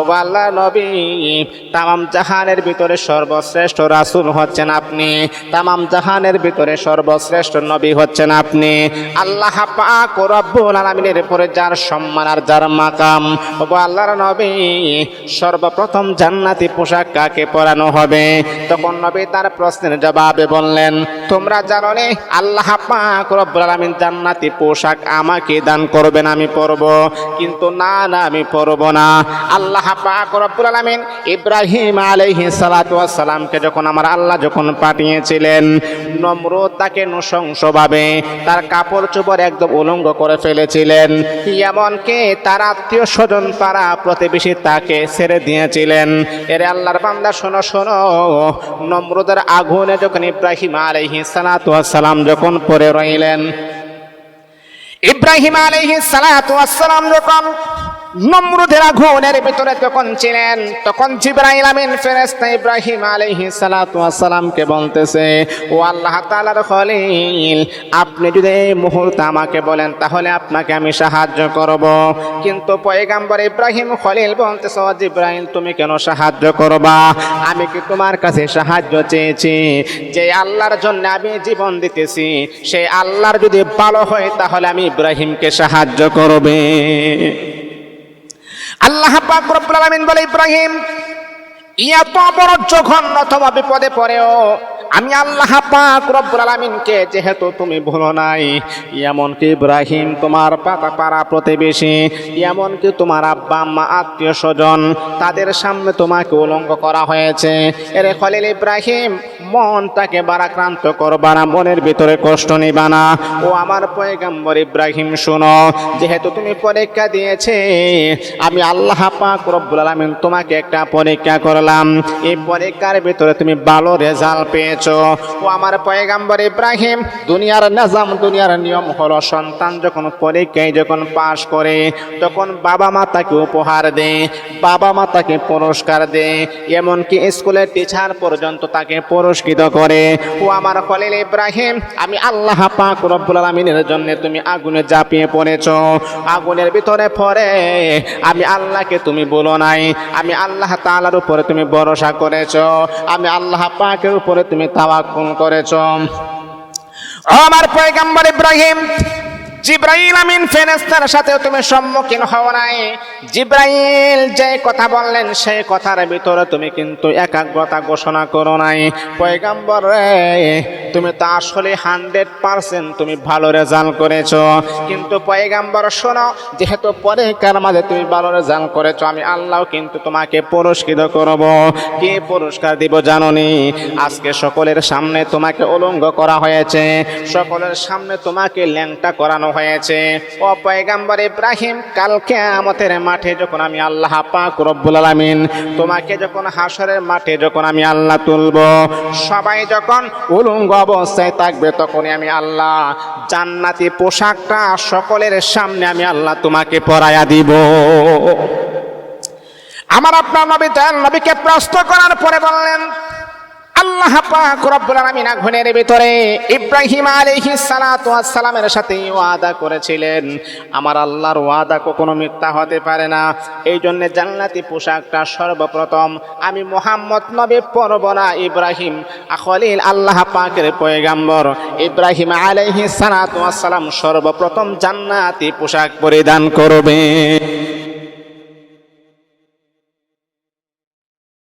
ওগো আল্লাহ নবী, তামাম জাহানের ভিতরে সর্বশ্রেষ্ঠ রাসূল হচ্ছেন আপনি। তামাম জাহানের ভিতরে সর্বশ্রেষ্ঠ নবী হচ্ছেন আপনি। আল্লাহ পাক রব্বুল আলামিনের উপরে যার সম্মান আর যার মাকাম ওগো আল্লাহর নবী সর্বপ্রথম জান্নাতি পোশাক কাকে পরানো হবে? তখন নবী তার প্রশ্নের জবাবে বললেন, তোমরা জানো নে আল্লাহ পাক রব্বুল আলামিন জান্নাতি পোশাক আমাকে দান করবেন, আমি পরব। কিন্তু না না, আমি পরব না। আল্লাহ পাক রব্বুল আলামিন ইব্রাহিম আলাইহিস সালাতু ওয়াস সালামকে যখন আমার আল্লাহ যখন পাঠিয়েছিলেন নম্রত তাকে নৃশংসভাবে তার কাপড় চোপড় একদম উলঙ্গ করে ফেলেছিলেন। এমনকি তার আত্মীয় স্বজন পাড়া প্রতিবেশী তাকে ছেড়ে দিয়েছিলেন। এরে আল্লাহর বান্দা, শোনো শোনো, নম্রদের আগুনে যখন ইব্রাহিম আলাইহি সালাতু ওয়াস সালাম যখন পড়ে রইলেন, ইব্রাহিম আলাইহি সালাতু ওয়াস যখন নমরুদের আগুনের ভিতরে যখন ছিলেন, তখন জিব্রাইল আমিন ফেরেশতা ইব্রাহিম আলাইহি সালাতু ওয়াস সালামকে বলতেছে, ও আল্লাহ তাআলার খলিল, আপনি যদি এই মুহূর্তে আমাকে বলেন, তাহলে আপনাকে আমি সাহায্য করব। কিন্তু পয়গাম্বর ইব্রাহিম খলিল বলতেছে, ও জিব্রাইল, তুমি কেন সাহায্য করবা? আমি কি তোমার কাছে সাহায্য চেয়েছি? যে আল্লাহর জন্য আমি জীবন দিতেছি সেই আল্লাহর যদি ভালো হয়, তাহলে আমি ইব্রাহিমকে সাহায্য করবে। আল্লাহ পাক রব্বুল আলামিন বলে ইব্রাহিম এত বড় জঘন্যতম বিপদে পড়েও আমি আল্লাহ পাক রব্বুল আলামিনকে যেহেতু তুমি ভুলো নাই, এমনকি ইব্রাহিম তোমার পাতা পাড়া প্রতিবেশী, এমনকি তোমার আব্বা আম্মা, আত্মীয় স্বজন, তাদের সামনে তোমাকে উলঙ্গ করা হয়েছে। এরে খলিল ইব্রাহিম, মনটাকে বারাক্রান্ত করবা না, মনের ভিতরে কষ্ট নিবা না। ও আমার পয়গাম্বর ইব্রাহিম, শোনো, যেহেতু তুমি পরীক্ষা দিয়েছে, আমি আল্লাহ পাক রব্বুল আলামিন তোমাকে একটা পরীক্ষা করলাম এই পরীক্ষার ভিতরে তুমি ভালো রেজাল্ট পেয়েছ। ও আমার পয়গাম্বর ইব্রাহিম, দুনিয়ার নাজাম, দুনিয়ার নিয়ম হলো সন্তান যখন পরীক্ষায় যখন পাশ করে, তখন বাবা মা তাকে উপহার দেয় বাবা মা তাকে পুরস্কার দেয় এমনকি স্কুলের টিচার পর্যন্ত তাকে পুরস্কৃত করে। ও আমার খলিল ইব্রাহিম, আমি আল্লাহ পাক রব্বুল আলামিনের জন্য তুমি আগুনে ঝাঁপিয়ে পড়েছো। আগুনের ভিতরে পড়ে, আমি আল্লাহকে তুমি বলো নাই। আমি আল্লাহ তাআলার উপরে তুমি ভরসা করেছ। আমি আল্লাহ পাকের উপরে তুমি তাওয়াক্কুল করেছ। আমার পয়গাম্বর ইব্রাহিম, জিব্রাইল আমিন ফেরেস্তার সাথেও তুমি সম্মুখীন হও নাই। জিব্রাইল যে কথা বললেন, সেই কথার ভিতরে তুমি কিন্তু একাগ্রতা ঘোষণা করো নাই। পয়গাম্বর রে তুমি তো আসলে হান্ড্রেড পার্সেন্ট তুমি ভালো রেজাল্ট করেছ। কিন্তু পয়গাম্বর, শোনো, যেহেতু পরীক্ষার মাঝে তুমি ভালো রেজাল্ট করেছ, আমি আল্লাহ কিন্তু তোমাকে পুরস্কৃত করব। কে পুরস্কার দিব জাননি? আজকে সকলের সামনে তোমাকে উলঙ্গ করা হয়েছে। সকলের সামনে তোমাকে ল্যাংটা করানো হয়েছে। ও পয়গাম্বর ইব্রাহিম কালকে আমাদের মাঠে যখন আমি আল্লাহ পাক রব্বুল আলামিন তোমাকে যখন হাসরের মাঠে যখন আমি আল্লাহ তুলব, সবাই যখন উলঙ্গ অবস্থায় থাকবে তখনই আমি আল্লাহ জান্নাতি পোশাকটা সকলের সামনে আমি আল্লাহ তোমাকে পরায়া দিব। আমার আপনার নবী নবীকে প্রশ্ন করার পরে বললেন আল্লাহ পাক রব্বুল আলামিন আগুনের ভিতরে ইব্রাহিম আলাইহিস সালাতু ওয়াস সালামের সাথে ওয়াদা করেছিলেন। আমার আল্লাহর ওয়াদা কখনো মিথ্যা হতে পারে না। এই জন্য জান্নাতি পোশাকটা সর্বপ্রথম আমি মোহাম্মদ নবী পরব না, ইব্রাহিম খলিল আল্লাহ পাকের পয়গাম্বর। ইব্রাহিম আলাইহিস সালাতু ওয়াস সালাম সর্বপ্রথম জান্নাতি পোশাক পরিধান করবে।